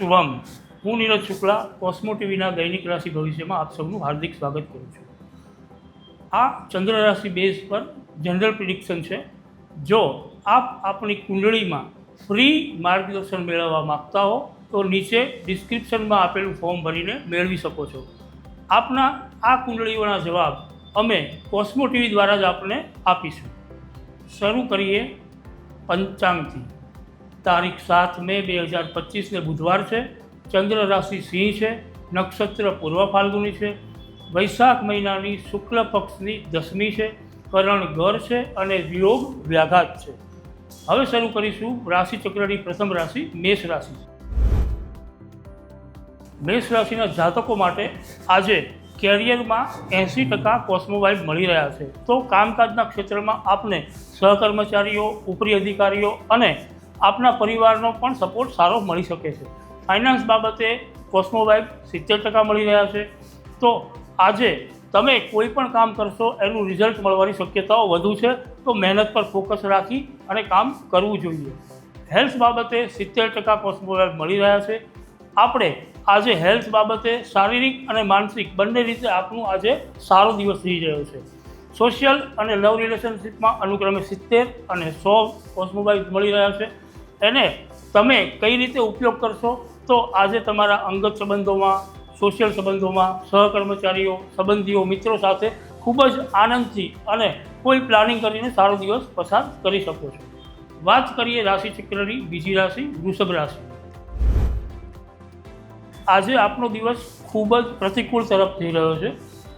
શુભમ. હું નીરજ શુક્લા, કોસ્મો ટીવીના દૈનિક રાશિ ભવિષ્યમાં આપ સૌનું હાર્દિક સ્વાગત કરું છું. આ ચંદ્ર રાશિ બેઝ પર જનરલ પ્રિડિક્શન છે. જો આપ આપણી કુંડળીમાં ફ્રી માર્ગદર્શન મેળવવા માગતા હો, તો નીચે ડિસ્ક્રિપ્શનમાં આપેલું ફોર્મ ભરીને મેળવી શકો છો. આપના આ કુંડળીઓના જવાબ અમે કોસ્મો ટીવી દ્વારા જ આપને આપીશું. શરૂ કરીએ પંચાંગથી. તારીખ સાત મે બે હજાર પચીસને બુધવાર છે. ચંદ્ર રાશિ સિંહ છે. નક્ષત્ર પૂર્વ ફાલ્ગુની છે. વૈશાખ મહિનાની શુક્લ પક્ષની દસમી છે. કરણ ગર છે અને વિયોગ વ્યાઘાત છે. હવે શરૂ કરીશું રાશિચક્રની પ્રથમ રાશિ મેષ રાશિ. મેષ રાશિના જાતકો માટે આજે કેરિયરમાં એંસી ટકા કોસ્મોવાઇબ મળી રહ્યા છે. તો કામકાજના ક્ષેત્રમાં આપને સહકર્મચારીઓ, ઉપરી અધિકારીઓ અને આપના પરિવારનો પણ સપોર્ટ સારો મળી શકે છે. ફાઇનાન્સ બાબતે કોસ્મોવાઇબ સિત્તેર ટકા મળી રહ્યા છે. તો આજે તમે કોઈ પણ કામ કરશો, એનું રિઝલ્ટ મળવાની શક્યતાઓ વધુ છે, તો મહેનત પર ફોકસ રાખી અને કામ કરવું જોઈએ. હેલ્થ બાબતે સિત્તેર ટકા કોસ્મોવાઇબ મળી રહ્યા છે. આપણે આજે હેલ્થ બાબતે શારીરિક અને માનસિક બંને રીતે આપણું આજે સારો દિવસ થઈ રહ્યો છે. સોશિયલ અને લવ રિલેશનશિપમાં અનુક્રમે સિત્તેર અને સો કોસ્મોબાઇલ મળી રહ્યા છે. એને તમે કઈ રીતે ઉપયોગ કરશો? તો આજે તમારા અંગત સંબંધોમાં સોશિયલ સંબંધોમાં, સહકર્મચારીઓ, સંબંધીઓ, મિત્રો સાથે ખૂબ જ આનંદથી અને કોઈ પ્લાનિંગ કરીને સારો દિવસ પસાર કરી શકો છો. વાત કરીએ રાશિ ચક્રની બીજી રાશિ, વૃષભ રાશિ. આજે આપનો દિવસ ખૂબ જ પ્રતિકૂળ તરફ થઈ રહ્યો છે.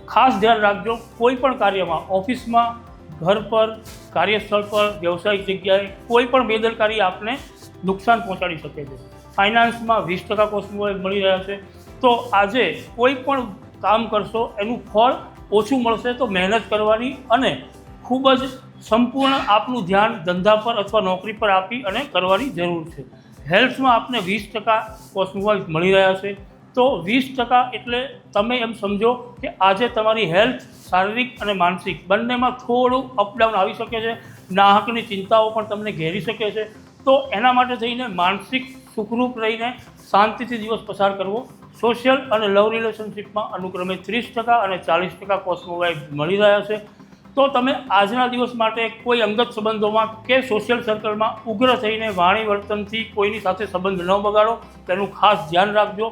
ખાસ ધ્યાન રાખજો, કોઈ પણ કાર્યમાં, ઓફિસમાં ઘર પર, કાર્યસ્થળ પર, વ્યવસાયિક જગ્યાએ કોઈ પણ બેદરકારી આપને નુકસાન પહોંચાડી શકે છે. ફાઇનાન્સમાં વીસ ટકા કોસ્મો મળી રહ્યા છે. તો આજે કોઈ પણ કામ કરશો, એનું ફળ ઓછું મળશે તો મહેનત કરવાની અને ખૂબ જ સંપૂર્ણ આપનું ધ્યાન ધંધા પર અથવા નોકરી પર આપી અને કરવાની જરૂર છે. હેલ્થમાં આપને વીસ ટકા કોસ્મોવાઇઝ મળી રહ્યા છે. તો વીસ ટકા એટલે તમે એમ સમજો કે આજે તમારી હેલ્થ શારીરિક અને માનસિક બંનેમાં થોડું અપડાઉન આવી શકે છે. નાહકની ચિંતાઓ પણ તમને ઘેરી શકે છે. તો એના માટે થઈને માનસિક સુખરૂપ રહીને શાંતિથી દિવસ પસાર કરવો. સોશિયલ અને લવ રિલેશનશિપમાં અનુક્રમે ત્રીસ ટકા અને ચાલીસ ટકા કોસ્મોવાઇઝ મળી રહ્યા છે. તો તમે આજના દિવસ માટે કોઈ અંગત સંબંધોમાં કે સોશિયલ સર્કલમાં ઉગ્ર થઈને વાણી વર્તનથી કોઈની સાથે સંબંધ ન બગાડો, તેનું ખાસ ધ્યાન રાખજો.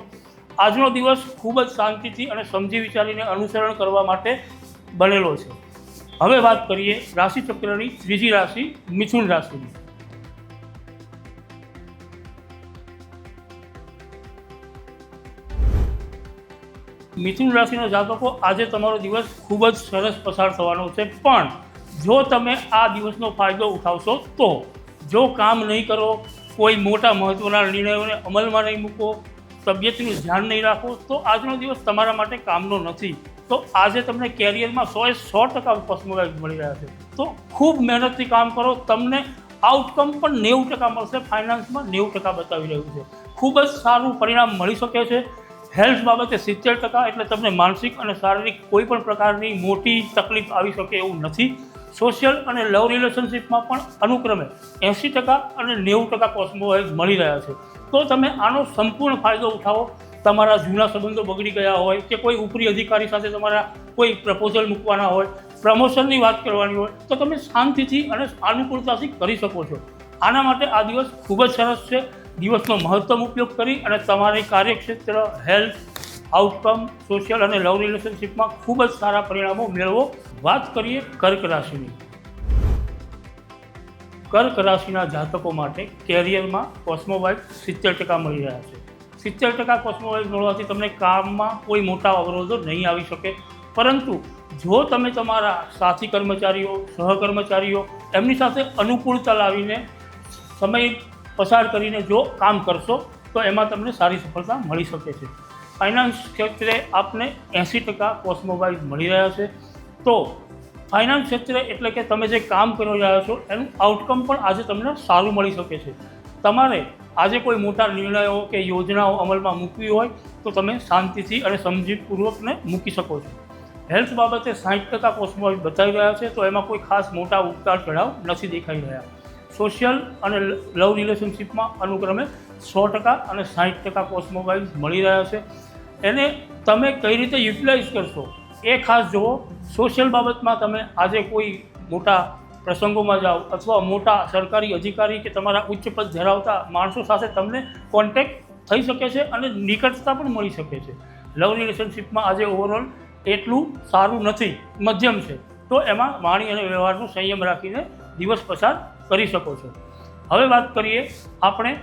આજનો દિવસ ખૂબ જ શાંતિથી અને સમજી વિચારીને અનુસરણ કરવા માટે બનેલો છે. હવે વાત કરીએ રાશિ ચક્રની ત્રીજી રાશિ મિથુન રાશિની. મિથુન રાશિના જાતકો આજે તમારો દિવસ ખૂબ જ સરસ પસાર થવાનો છે, પણ જો તમે આ દિવસનો ફાયદો ઉઠાવશો તો જો કામ નહીં કરો, કોઈ મોટા મહત્ત્વના નિર્ણયોને અમલમાં નહીં મૂકો, તબિયતનું ધ્યાન નહીં રાખો, તો આજનો દિવસ તમારા માટે કામનો નથી. તો આજે તમને કેરિયરમાં સોએ સો ટકા પસમોલાઇઝ મળી રહ્યા છે. તો ખૂબ મહેનતથી કામ કરો, તમને આઉટકમ પણ નેવું ટકા મળશે ફાઇનાન્સમાં નેવું ટકા બતાવી રહ્યું છે. ખૂબ જ સારું પરિણામ મળી શકે છે. હેલ્થ બાબતે સિત્તેર ટકા એટલે તમને માનસિક અને શારીરિક કોઈ પણ પ્રકારની મોટી તકલીફ આવી શકે એવું નથી. સોશિયલ અને લવ રિલેશનશિપમાં પણ અનુક્રમે એંસી ટકા અને નેવું ટકા કોસ્મોવાઇઝ મળી રહ્યા છે. તો તમે આનો સંપૂર્ણ ફાયદો ઉઠાવો. તમારા જૂના સંબંધો બગડી ગયા હોય કે કોઈ ઉપરી અધિકારી સાથે તમારા કોઈ પ્રપોઝલ મૂકવાના હોય પ્રમોશનની વાત કરવાની હોય, તો તમે શાંતિથી અને અનુકૂળતાથી કરી શકો છો. આના માટે આ દિવસ ખૂબ જ સરસ છે. દિવસનો મહત્તમ ઉપયોગ કરી અને તમારી કાર્યક્ષેત્ર હેલ્થ આઉટકમ સોશિયલ અને લવ રિલેશનશિપમાં ખૂબ જ સારા પરિણામો મેળવો. વાત કરીએ કર્ક રાશિની. કર્ક રાશિના જાતકો માટે કેરિયરમાં કોસ્મોવાઇઝ સિત્તેર ટકા મળી રહ્યા છે. સિત્તેર ટકા કોસ્મોવાઇઝ મળવાથી તમને કામમાં કોઈ મોટા અવરોધો નહીં આવી શકે. પરંતુ જો તમે તમારા સાથી કર્મચારીઓ, સહકર્મચારીઓ એમની સાથે અનુકૂળતા લાવીને સમય પસાર કરીને જો કામ કરશો, તો એમાં તમને સારી સફળતા મળી શકે છે. ફાઇનાન્સ ક્ષેત્રે આપને એંસી ટકા કોસ્મોવાઇઝ મળી રહ્યા છે. તો ફાઇનાન્સ ક્ષેત્રે એટલે કે તમે જે કામ કરી રહ્યા છો, એનું આઉટકમ પણ આજે તમને સારું મળી શકે છે. તમારે આજે કોઈ મોટા નિર્ણયો કે યોજનાઓ અમલમાં મૂકવી હોય તો તમે શાંતિથી અને સમજીપૂર્વકને મૂકી શકો છો. હેલ્થ બાબતે સાઠ ટકા કોસ્મોવાઇઝ બતાવી રહ્યા છે, તો એમાં કોઈ ખાસ મોટા ઉતાર ચઢાવ નથી દેખાઈ રહ્યા. સોશિયલ અને લવ રિલેશનશિપમાં અનુક્રમે સો ટકા અને સાઠ ટકા કોસ્મોબાઇલ મળી રહ્યા છે. એને તમે કઈ રીતે યુટિલાઇઝ કરશો એ ખાસ જુઓ. સોશિયલ બાબતમાં તમે આજે કોઈ મોટા પ્રસંગોમાં જાઓ અથવા મોટા સરકારી અધિકારી કે તમારા ઉચ્ચ પદ ધરાવતા માણસો સાથે તમને કોન્ટેક્ટ થઈ શકે છે અને નિકટતા પણ મળી શકે છે. લવ રિલેશનશિપમાં આજે ઓવરઓલ એટલું સારું નથી, મધ્યમ છે. તો એમાં વાણી અને વ્યવહારનો સંયમ રાખીને દિવસ પસાર કરી શકો છો. હવે વાત કરીએ આપણે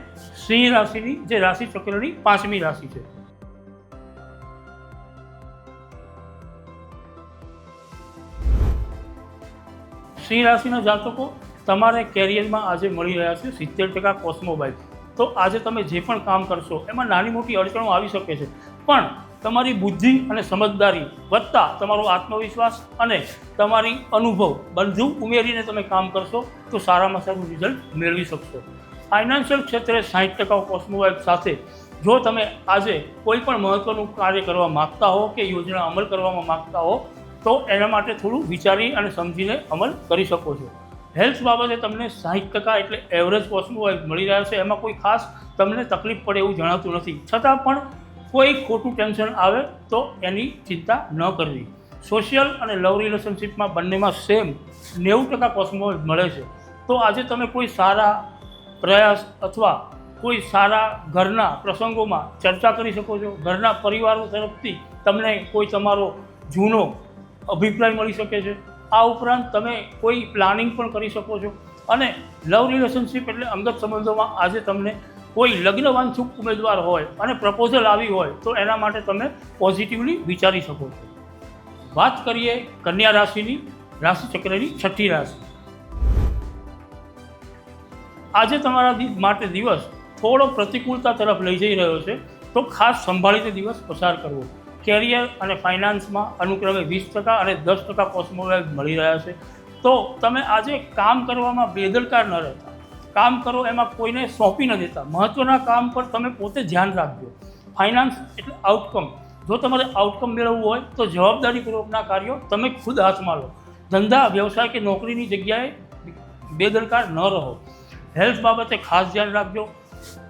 સિંહ રાશિની, જે રાશિ ચક્રની પાંચમી રાશિ છે. સિંહ રાશિના જાતકો તમારે કેરિયરમાં આજે મળી રહ્યા છે સિત્તેર ટકા કોસ્મોબાઇલ તો આજે તમે જે પણ કામ કરશો, એમાં નાની મોટી અડચણો આવી શકે છે. પણ તમારી બુદ્ધિ અને સમજદારી વધતા તમારો આત્મવિશ્વાસ અને તમારી અનુભવ બધું ઉમેરીને તમે કામ કરશો, તો સારામાં સારું રિઝલ્ટ મેળવી શકશો. ફાઇનાન્શિયલ ક્ષેત્રે સાઠ ટકા કોસ્મોબાઇલ સાથે જો તમે આજે કોઈ પણ મહત્ત્વનું કાર્ય કરવા માગતા હો કે યોજના અમલ કરવામાં માગતા હો તો એના માટે થોડું વિચારી અને સમજીને અમલ કરી શકો છો. હેલ્થ બાબતે તમને સાહીઠ ટકા એટલે એવરેજ કોસ્મોવાઇઝ મળી રહ્યા છે. એમાં કોઈ ખાસ તમને તકલીફ પડે એવું જણાતું નથી. છતાં પણ કોઈ ખોટું ટેન્શન આવે તો એની ચિંતા ન કરવી. સોશિયલ અને લવ રિલેશનશિપમાં બંનેમાં સેમ નેવું ટકા કોસ્મોવાઇઝ મળે છે. તો આજે તમે કોઈ સારા પ્રયાસ અથવા કોઈ સારા ઘરના પ્રસંગોમાં ચર્ચા કરી શકો છો. ઘરના પરિવારો તરફથી તમને કોઈ તમારો જૂનો અભિપ્રાય મળી શકે છે. આ ઉપરાંત તમે કોઈ પ્લાનિંગ પણ કરી શકો છો. અને લવ રિલેશનશિપ એટલે અંગત સંબંધોમાં આજે તમને કોઈ લગ્નવાંછુક ઉમેદવાર હોય અને પ્રપોઝલ આવી હોય તો એના માટે તમે પોઝિટિવલી વિચારી શકો છો. વાત કરીએ કન્યા રાશિની, રાશિચક્રની છઠ્ઠી રાશિ. આજે તમારા માટે દિવસ થોડો પ્રતિકૂળતા તરફ લઈ જઈ રહ્યો છે. તો ખાસ સંભાળીને દિવસ પસાર કરવો. કેરિયર અને ફાઇનાન્સમાં અનુક્રમે વીસ ટકા અને દસ ટકા કોસ્મોવેલ મળી રહ્યા છે. તો તમે આજે કામ કરવામાં બેદરકાર ન રહેતા. કામ કરો એમાં કોઈને સોંપી ન દેતા. મહત્ત્વના કામ પર તમે પોતે ધ્યાન રાખજો. ફાઇનાન્સ એટલે આઉટકમ જો તમારે આઉટકમ મેળવવું હોય તો જવાબદારીપૂર્વકના કાર્યો તમે ખુદ હાથમાં લો. ધંધા, વ્યવસાય કે નોકરીની જગ્યાએ બેદરકાર ન રહો. હેલ્થ બાબતે ખાસ ધ્યાન રાખજો.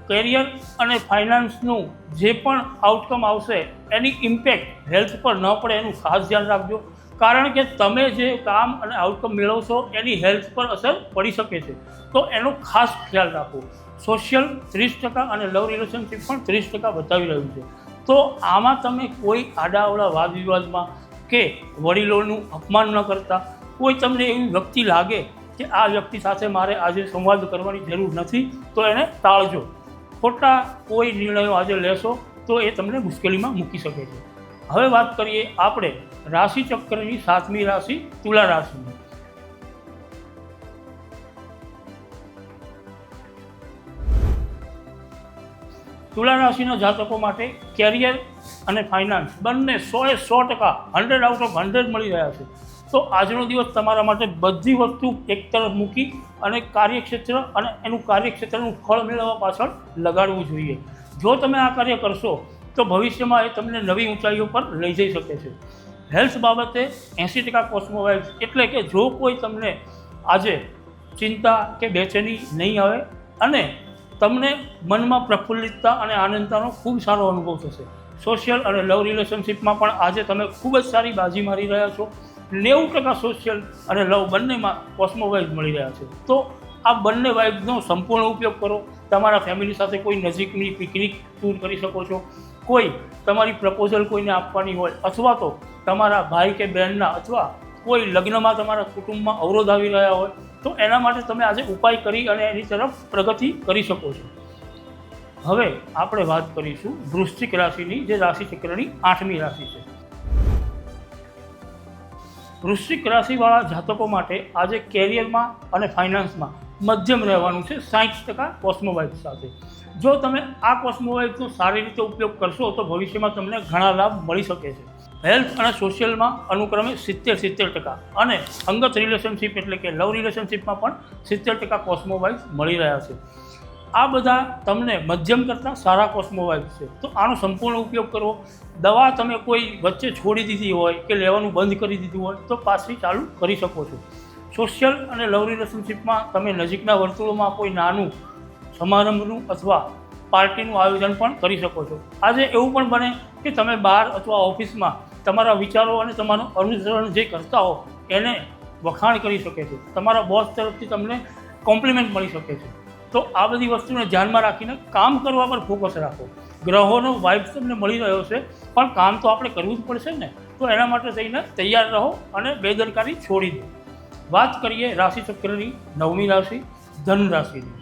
કેરિયર અને ફાઇનાન્સનું જે પણ આઉટકમ આવશે, એની ઇમ્પેક્ટ હેલ્થ પર ન પડે એનું ખાસ ધ્યાન રાખજો. કારણ કે તમે જે કામ અને આઉટકમ મેળવશો, એની હેલ્થ પર અસર પડી શકે છે. તો એનો ખાસ ખ્યાલ રાખો. સોશિયલ ત્રીસ ટકા અને લવ રિલેશનશિપ પણ ત્રીસ ટકા બતાવી રહ્યું છે. તો આમાં તમે કોઈ આડાઅવળા વાદ વિવાદમાં કે વડીલોનું અપમાન ન કરતા, કોઈ તમને એવી વ્યક્તિ લાગે કે આ વ્યક્તિ સાથે મારે આજે સંવાદ કરવાની જરૂર નથી, તો એને ટાળજો. ખોટા કોઈ નિર્ણયો આજે લેશો તો એ તમને મુશ્કેલીમાં મૂકી શકે છે. હવે વાત કરીએ આપણે રાશિ ચક્રની સાતમી રાશિ તુલા રાશિની. તુલા રાશિના જાતકો માટે કેરિયર અને ફાઇનાન્સ બંને સોએ સો ટકા હંડ્રેડ આઉટ ઓફ હંડ્રેડ મળી રહ્યા છે. તો આજનો દિવસ તમારા માટે બધી વસ્તુ એક તરફ મૂકી અને કાર્યક્ષેત્ર અને એનું કાર્યક્ષેત્રનું ફળ મેળવવા પાછળ લગાડવું જોઈએ. જો તમે આ કાર્ય કરશો, તો ભવિષ્યમાં એ તમને નવી ઊંચાઈઓ પર લઈ જઈ શકે છે. હેલ્થ બાબતે એંસી ટકા કોસ્મોવાઇઝ એટલે કે જો કોઈ તમને આજે ચિંતા કે બેચેની નહીં આવે અને તમને મનમાં પ્રફુલ્લિતતા અને આનંદતાનો ખૂબ સારો અનુભવ થશે. સોશિયલ અને લવ રિલેશનશિપમાં પણ આજે તમે ખૂબ જ સારી બાજી મારી રહ્યા છો. નેવું ટકા સોશિયલ અને લવ બંનેમાં કોસ્મો મળી રહ્યા છે. તો આ બંને વાઇબ્સનો સંપૂર્ણ ઉપયોગ કરો. તમારા ફેમિલી સાથે કોઈ નજીકની પિકનિક ટૂર કરી શકો છો. કોઈ તમારી પ્રપોઝલ કોઈને આપવાની હોય અથવા તો તમારા ભાઈ કે બહેનના અથવા કોઈ લગ્નમાં તમારા કુટુંબમાં અવરોધ આવી રહ્યા હોય, તો એના માટે તમે આજે ઉપાય કરી અને એની તરફ પ્રગતિ કરી શકો છો. હવે આપણે વાત કરીશું વૃશ્ચિક રાશિની, જે રાશિ ચક્રની આઠમી રાશિ છે. વૃશ્ચિક રાશિવાળા જાતકો માટે આજે કેરિયરમાં અને ફાઇનાન્સમાં મધ્યમ રહેવાનું છે સાઠ ટકા કોસ્મોવાઇફ સાથે. જો તમે આ કોસ્મોવાઇફનો સારી રીતે ઉપયોગ કરશો તો ભવિષ્યમાં તમને ઘણા લાભ મળી શકે છે. હેલ્થ અને સોશિયલમાં અનુક્રમે સિત્તેર સિત્તેર ટકા અને અંગત રિલેશનશિપ એટલે કે લવ રિલેશનશિપમાં પણ સિત્તેર ટકા કોસ્મોવાઇફ મળી રહ્યા છે. આ બધા તમને મધ્યમ કરતાં સારા કોસ્મોવાઇફ છે. તો આનો સંપૂર્ણ ઉપયોગ કરો દવા તમે કોઈ વચ્ચે છોડી દીધી હોય કે લેવાનું બંધ કરી દીધું હોય તો પાછી ચાલુ કરી શકો છો. સોશિયલ અને લવ રિલેશનશીપમાં તમે નજીકના વર્તુળોમાં કોઈ નાનું સમારંભનું અથવા પાર્ટીનું આયોજન પણ કરી શકો છો. આજે એવું પણ બને કે તમે બહાર અથવા ઓફિસમાં તમારા વિચારો અને તમારું અનુસરણ જે કરતા હો એને વખાણ કરી શકે છે. તમારા બોસ તરફથી તમને કોમ્પ્લિમેન્ટ મળી શકે છે. તો આ બધી વસ્તુને ધ્યાનમાં રાખીને કામ કરવા પર ફોકસ રાખો. ગ્રહોનો વાઇબ્સ તમને મળી રહ્યો છે, પણ કામ તો આપણે કરવું જ પડશે ને. તો એના માટે થઈને તૈયાર રહો અને બેદરકારી છોડી દો. વાત કરીએ રાશિ ચક્રની નવમી રાશિ, ધન રાશિની.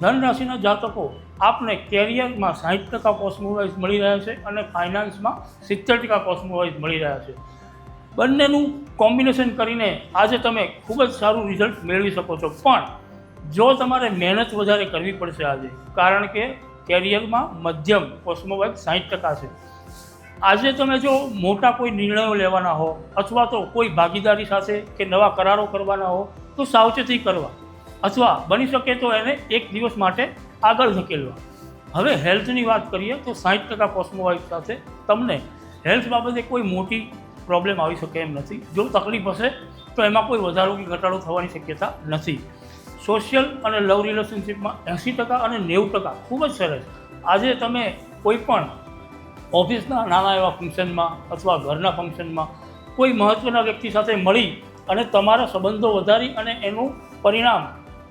ધન રાશિના જાતકો, આપને કેરિયરમાં સાહીઠ ટકા કોસ્મોવાઇઝ મળી રહ્યા છે અને ફાઇનાન્સમાં સિત્તેર ટકા કોસ્મોવાઇઝ મળી રહ્યા છે. બંનેનું કોમ્બિનેશન કરીને આજે તમે ખૂબ જ સારું રિઝલ્ટ મેળવી શકો છો. પણ જો તમારે મહેનત વધારે કરવી પડશે આજે, કારણ કે કેરિયરમાં મધ્યમ કોસ્મોવાઇક સાહીઠ ટકા છે. આજે તમે જો મોટા કોઈ નિર્ણયો લેવાના હો, અથવા તો કોઈ ભાગીદારી સાથે કે નવા કરારો કરવાના હો, તો સાવચેતી કરવા, અથવા બની શકે તો એને એક દિવસ માટે આગળ ધકેલવા. હવે હેલ્થની વાત કરીએ તો સાઠ ટકા કોસ્મોવાઇક સાથે તમને હેલ્થ બાબતે કોઈ મોટી પ્રોબ્લેમ આવી શકે એમ નથી. જો તકલીફ હશે, તો એમાં કોઈ વધારો કે ઘટાડો થવાની શક્યતા નથી. સોશિયલ અને લવ રિલેશનશિપમાં એંસી ટકા અને નેવું ટકા ખૂબ જ સરસ. આજે તમે કોઈ પણ ઓફિસના નાના એવા ફંક્શનમાં અથવા ઘરના ફંક્શનમાં કોઈ મહત્ત્વના વ્યક્તિ સાથે મળી અને તમારા સંબંધો વધારી અને એનું પરિણામ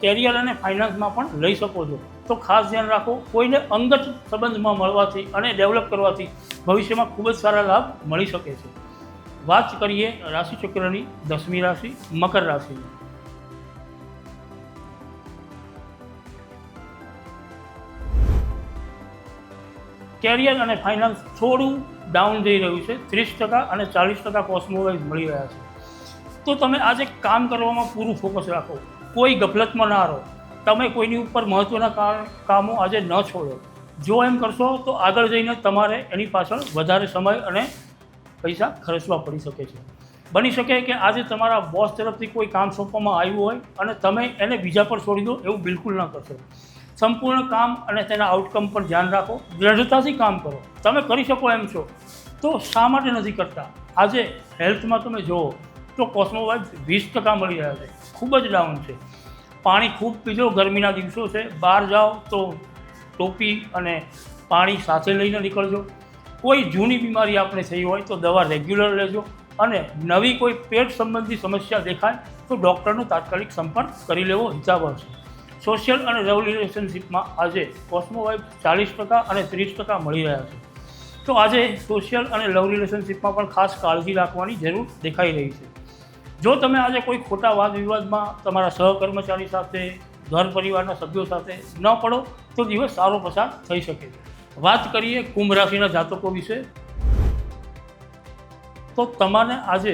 કેરિયર અને ફાઇનાન્સમાં પણ લઈ શકો છો, તો ખાસ ધ્યાન રાખો, કોઈને અંગત સંબંધમાં મળવાથી અને ડેવલપ કરવાથી ભવિષ્યમાં ખૂબ જ સારા લાભ મળી શકે છે. વાત કરીએ રાશિચક્રની દસમી રાશિ, મકર રાશિની કેરિયર અને ફાઇનાન્સ થોડું ડાઉન જઈ રહ્યું છે. ત્રીસ ટકા અને ચાલીસ ટકા કોસ્મોવાઇઝ મળી રહ્યા છે. તો તમે આજે કામ કરવામાં પૂરું ફોકસ રાખો. કોઈ ગફલતમાં ના રહો. તમે કોઈની ઉપર મહત્ત્વના કારણ કામો આજે ન છોડો. જો એમ કરશો તો આગળ જઈને તમારે એની પાછળ વધારે સમય અને પૈસા ખર્ચવા પડી શકે છે. બની શકે કે આજે તમારા બોસ તરફથી કોઈ કામ સોંપવામાં આવ્યું હોય અને તમે એને બીજા પર છોડી દો એવું બિલકુલ ન કરશો. સંપૂર્ણ કામ અને તેના આઉટકમ પર ધ્યાન રાખો. દ્રઢતાથી કામ કરો. તમે કરી શકો એમ છો. તો શા માટે નથી કરતા? આજે હેલ્થમાં તમે જુઓ તો કોસ્મોવાઇઝ વીસ ટકા મળી રહ્યા છે. ખૂબ જ ડાઉન છે. પાણી ખૂબ પીજો, ગરમીના દિવસો છે. બહાર જાઓ તો ટોપી અને પાણી સાથે લઈને નીકળજો. કોઈ જૂની બીમારી આપણે થઈ હોય તો દવા રેગ્યુલર લેજો અને નવી કોઈ પેટ સંબંધી સમસ્યા દેખાય તો ડૉક્ટરનો તાત્કાલિક સંપર્ક કરી લેવો હિતાવહ છે સોશિયલ અને લવ રિલેશનશિપમાં આજે કોસ્મોવાઇફ ચાલીસ ટકા અને ત્રીસ ટકા મળી રહ્યા છે. તો આજે સોશિયલ અને લવ રિલેશનશિપમાં પણ ખાસ કાળજી રાખવાની જરૂર દેખાઈ રહી છે. જો તમે આજે કોઈ ખોટા વાદ વિવાદમાં તમારા સહકર્મચારી સાથે, ઘર પરિવારના સભ્યો સાથે ન પડો તો દિવસ સારો પસાર થઈ શકે છે. વાત કરીએ કુંભ રાશિના જાતકો વિશે, તો તમારે આજે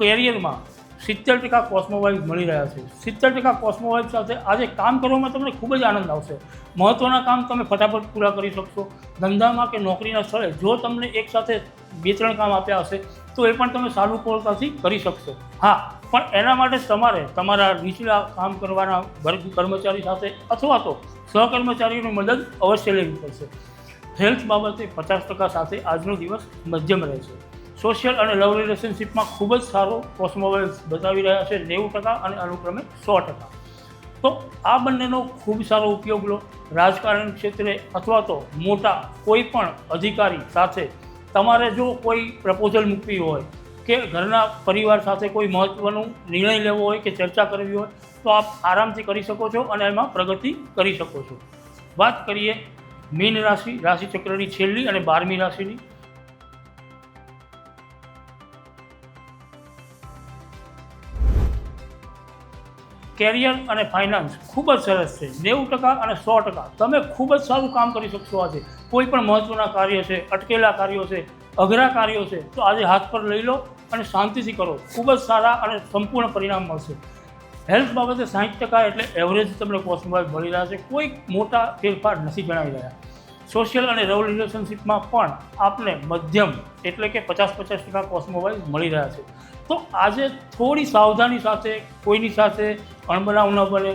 કેરિયરમાં સિત્તેર ટકા કોસ્મોવાઇફ મળી રહ્યા છે. સિત્તેર ટકા કોસ્મોવાઇફ સાથે આજે કામ કરવામાં તમને ખૂબ જ આનંદ આવશે. મહત્ત્વના કામ તમે ફટાફટ પૂરા કરી શકશો. ધંધામાં કે નોકરીના સ્થળે જો તમને એકસાથે બે ત્રણ કામ આપ્યા હશે, તો એ પણ તમે સાનુકૂળતાથી કરી શકશો. હા, પણ એના માટે તમારે તમારા નીચલા કામ કરવાના વર્ગ કર્મચારી સાથે અથવા તો સહકર્મચારીઓની મદદ અવશ્ય લેવી પડશે. હેલ્થ બાબતે પચાસ ટકા સાથે આજનો દિવસ મધ્યમ રહેશે સોશિયલ અને લવ રિલેશનશિપમાં ખૂબ જ સારો કોસ્મોવેલ્સ બતાવી રહ્યા છે નેવું ટકા અને અનુક્રમે સો ટકા. તો આ બંનેનો ખૂબ સારો ઉપયોગ લો. રાજકારણ ક્ષેત્રે અથવા તો મોટા કોઈ પણ અધિકારી સાથે તમારે જો કોઈ પ્રપોઝલ મૂકવી હોય કે ઘરના પરિવાર સાથે કોઈ મહત્ત્વનું નિર્ણય લેવો હોય કે ચર્ચા કરવી હોય તો આપ આરામથી કરી શકો છો અને એમાં પ્રગતિ કરી શકો છો. વાત કરીએ મીન રાશિ રાશિચક્રની છેલ્લી અને બારમી રાશિની. કેરિયર અને ફાઇનાન્સ ખૂબ જ સરસ છે. નેવું ટકા અને સો ટકા. તમે ખૂબ જ સારું કામ કરી શકશો આજે. કોઈ પણ મહત્ત્વના કાર્ય છે, અટકેલા કાર્યો છે, અઘરા કાર્યો છે, તો આજે હાથ પર લઈ લો અને શાંતિથી કરો. ખૂબ જ સારા અને સંપૂર્ણ પરિણામ મળશે. હેલ્થ બાબતે સાઠ ટકા એટલે એવરેજ તમને કોસ્મોવાઇફ મળી રહ્યા છે. કોઈ મોટા ફેરફાર નથી જણાવી રહ્યા. સોશિયલ અને લવ રિલેશનશિપમાં પણ આપને મધ્યમ એટલે કે પચાસ પચાસ ટકા કોસ્મોવાઇઝ મળી રહ્યા છે. તો આજે થોડી સાવધાની સાથે, કોઈની સાથે અણબનાવ ન બને.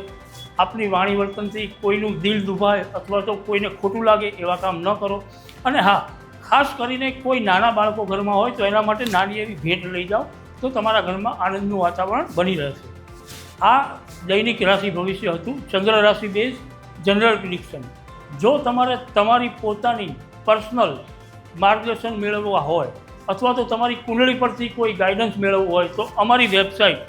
આપની વાણી વર્તનથી કોઈનું દિલ દુભાય અથવા તો કોઈને ખોટું લાગે એવા કામ ન કરો. અને હા, ખાસ કરીને કોઈ નાના બાળકો ઘરમાં હોય તો એના માટે નાની એવી ભેટ લઈ જાઓ તો તમારા ઘરમાં આનંદનું વાતાવરણ બની રહેશે. આ દૈનિક રાશિ ભવિષ્ય હતું, ચંદ્ર રાશિ બેઝ જનરલ પ્રિડિક્શન જો તમારે તમારી પોતાની પર્સનલ માર્ગદર્શન મેળવવા હોય, અથવા તો તમારી કુંડળી પરથી કોઈ ગાઈડન્સ મેળવવું હોય, તો અમારી website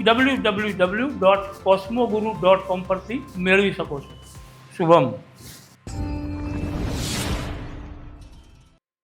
W W W dot Cosmoguru dot com પરથી મેળવી શકો છો. શુભમ.